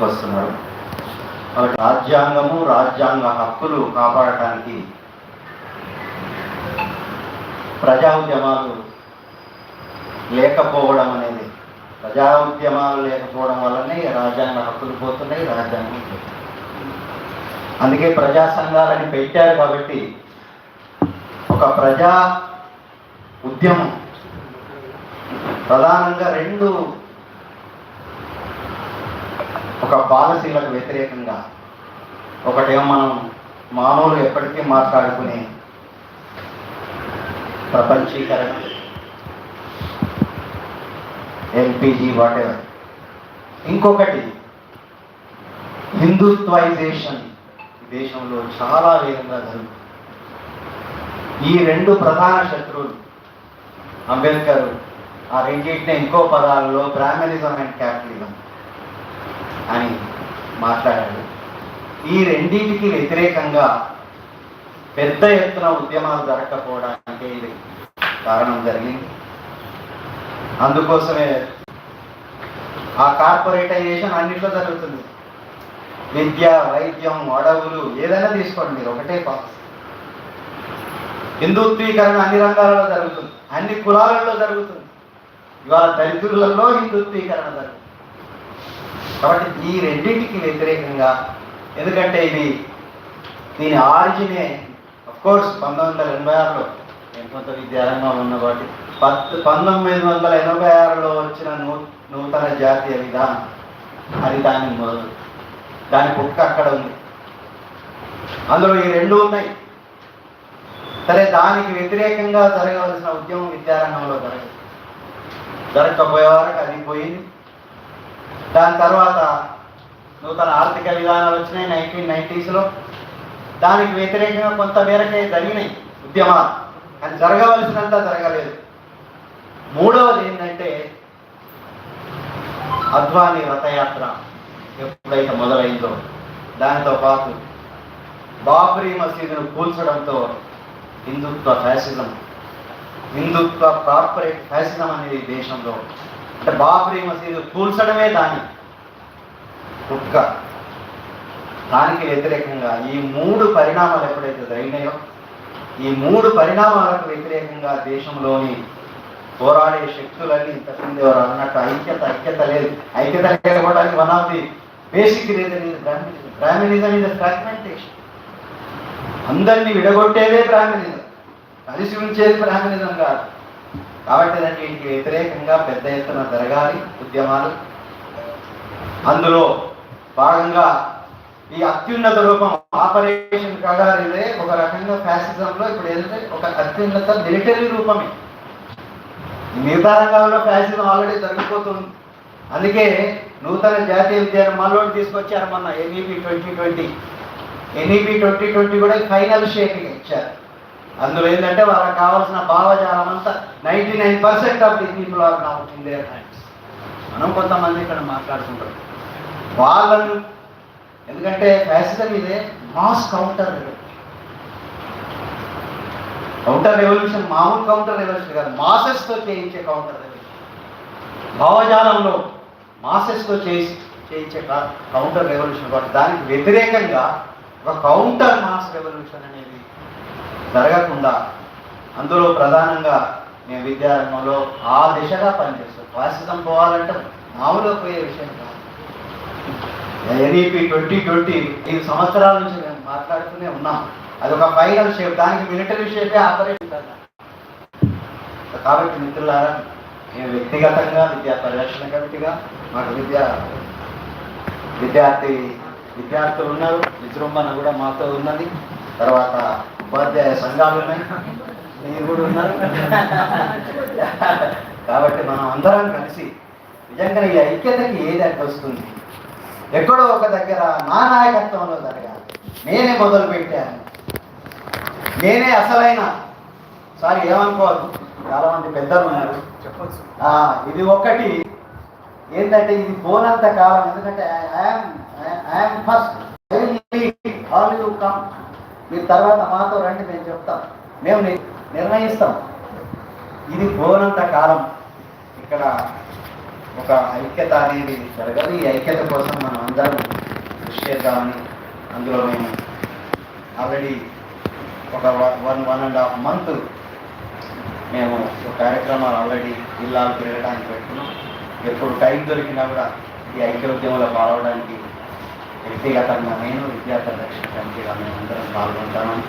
ముందుకు వస్తున్నారు. వాళ్ళకి రాజ్యాంగము రాజ్యాంగ హక్కులు కాపాడటానికి ప్రజా ఉద్యమాలు లేకపోవడం అనేది ప్రజా ఉద్యమాలు లేకపోవడం వల్లనే రాజ్యాంగ హక్కులు పోతున్నాయి రాజ్యాంగం అందుకే ప్రజా సంఘాలని పెట్టారు కాబట్టి ఒక ప్రజా ఉద్యమం ప్రధానంగా రెండు ఒక పాలసీలకు వ్యతిరేకంగా ఒకటేమో మనం మామూలు ఎప్పటికీ మాట్లాడుకునే ప్రపంచీకరణ. ఎల్పిజి వాటెవర్ ఇంకొకటి హిందుత్వైజేషన్ దేశంలో చాలా వేగంగా జరుగుతుంది. ఈ రెండు ప్రధాన శత్రువులు అంబేద్కర్ ఆ రెండింటిని ఇంకో పదాలలో బ్రాహ్మణిజం అండ్ క్యాపిటలిజం. అని మాట్లాడాడు. ఈ రెండింటికి వ్యతిరేకంగా పెద్ద ఎత్తున ఉద్యమాలు జరగకపోవడానికి ఇది కారణం జరిగింది. అందుకోసమే ఆ కార్పొరేటైజేషన్ అన్నిట్లో జరుగుతుంది. విద్య వైద్యం అడవులు ఏదైనా తీసుకోండి మీరు ఒకటే పాలసీ. హిందుత్వీకరణ అన్ని రంగాలలో జరుగుతుంది. అన్ని కులాలలో జరుగుతుంది. ఇవాళ దళితులలో హిందుత్వీకరణ జరుగుతుంది. కాబట్టి ఈ రెండింటికి వ్యతిరేకంగా ఎందుకంటే ఇది దీని ఆరిజినే కోర్స్ పంతొమ్మిది వందల ఎనభై ఆరులో నేను కొంత విద్యారంగం ఉన్న పత్ పంతొమ్మిది వందల ఎనభై ఆరులో వచ్చిన నూ నూతన జాతీయ విధానం అది దాని మొదలు. దాని పుక్క అక్కడ ఉంది. అందులో ఈ రెండు ఉన్నాయి. సరే దానికి వ్యతిరేకంగా జరగవలసిన ఉద్యమం విద్యారంగంలో జరగదు. జరగకపోయే వరకు అది పోయింది. దాని తర్వాత నూతన ఆర్థిక విధానాలు వచ్చినాయి నైన్టీన్ నైంటీస్లో దానికి వ్యతిరేకంగా కొంత మేరకే జరిగినాయి ఉద్యమాలు. కానీ జరగవలసినంత జరగలేదు. మూడవది ఏంటంటే అద్వాని రథయాత్ర ఎప్పుడైతే మొదలైందో దానితో పాటు బాబ్రీ మసీదును కూల్చడంతో Hindutva fascism Hindutva corporate fascism అనేది దేశంలో అంటే బాబ్రీ మసీదు కూల్చడమే దాని కుక్క దానికి వ్యతిరేకంగా ఈ మూడు పరిణామాలు ఎప్పుడైతే జరిగినాయో ఈ మూడు పరిణామాలకు వ్యతిరేకంగా దేశంలోని పోరాడే శక్తులన్నీ ఇంతకుముందు ఎవరు అన్నట్టు ఐక్యత ఐక్యత లేదు. ఐక్యత లేకపోవడానికి one of the basic reason ఇది బ్రాహ్మణిజం. బ్రాహ్మణిజం ఇది ఫ్రాగ్మెంటేషన్ అందరినీ విడగొట్టేదే బ్రాహ్మణిజం. కలిసి ఉంచేది బ్రాహ్మణిజం కాదు. కాబట్టి దీనికి వ్యతిరేకంగా పెద్ద ఎత్తున జరగాలి ఉద్యమాలు. అందులో భాగంగా ఈ అత్యున్నత రూపం ఆపరేషన్ కగార్ ఒక రకంగా ఫ్యాసిజంలో ఇప్పుడు ఏంటంటే ఒక అత్యున్నత మిలిటరీ రూపమే. మిగతా రంగాల్లో ఫ్యాసిజం ఆల్రెడీ జరిగిపోతుంది. అందుకే నూతన జాతీయ విద్యాన్ని మనలోకి తీసుకొచ్చారు మొన్న NEP twenty twenty NEP twenty twenty కూడా ఫైనల్ షేక్ ఇచ్చారు. అందులో ఏంటంటే వాళ్ళకి కావాల్సిన భావజాలం అంతా ninety nine percent of the people are not in their hands. మనం కొంతమంది ఇక్కడ మాట్లాడుకుంటాం. వాళ్ళను ఎందుకంటే ఫ్యాసిజం ఇదే మాస్ కౌంటర్ కౌంటర్ రెవల్యూషన్ మామూలు కౌంటర్ రెవల్యూషన్ కాదు మాసెస్తో చేయించే కౌంటర్ రెవల్యూషన్. భావజాలంలో మాసెస్తో చేసి చేయించే కౌంటర్ రెవల్యూషన్. కాబట్టి దానికి వ్యతిరేకంగా ఒక కౌంటర్ మాస్ రెవల్యూషన్ అనేది జరగకుండా అందులో ప్రధానంగా మేము విద్యారంగంలో ఆ దిశగా పనిచేస్తాం ప్రస్తుతం పోవాలంటే మామూలుగా పోయే విషయం కాదు. ఎన్ఈపి ట్వంటీ ట్వంటీ ఐదు సంవత్సరాల నుంచి మేము మాట్లాడుతూనే ఉన్నాం. అది ఒక ఫైనల్ షేప్ దానికి మిలిటరీ షేపే ఆపరేషన్ కదా. కాబట్టి మిత్రులారా మేము వ్యక్తిగతంగా విద్యా పరిరక్షణ కమిటీగా మాకు విద్యా విద్యార్థి విద్యార్థులు ఉన్నారు. విజృంభణ కూడా మాతో ఉన్నది. తర్వాత ఉపాధ్యాయ సంఘాలు ఉన్నాయి. మీరు కూడా ఉన్నారు. కాబట్టి మనం అందరం కలిసి నిజంగా ఈ ఐక్యతకి ఏది వస్తుంది? ఎక్కడో ఒక దగ్గర నా నాయకత్వంలో జరగాలి. నేనే మొదలు పెట్టాను. నేనే అసలైన సారీ ఏమనుకోవద్దు. చాలా మంది పెద్దలు ఉన్నారు. చెప్పొచ్చు. ఆ, ఇది ఒకటి. ఏంటంటే ఇది పోనంత కాలం. ఎందుకంటే I'm first all you come మీరు తర్వాత మాతో రండి మేము చెప్తాం. మేము నిర్ణయిస్తాం. ఇది పోనంత కాలం ఇక్కడ ఒక ఐక్యత అనేది జరగదు ఈ ఐక్యత కోసం మనం అందరం కృషి చేద్దామని అందులో మేము ఆల్రెడీ ఒక one one and half month మేము ఒక కార్యక్రమాలు ఆల్రెడీ జిల్లాలు తిరగడానికి పెట్టుకున్నాం ఎప్పుడు టైం దొరికినా కూడా ఈ ఐక్య ఉద్యమంలో పాల్గొనడానికి వ్యక్తిగతంగా నేను విద్యార్థుల రక్షణ కమిటీగా మేము అందరం పాల్గొంటామని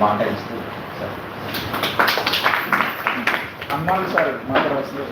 మాట ఇస్తూ సార్. అమ్మాలి సార్ మాట్లాడవచ్చు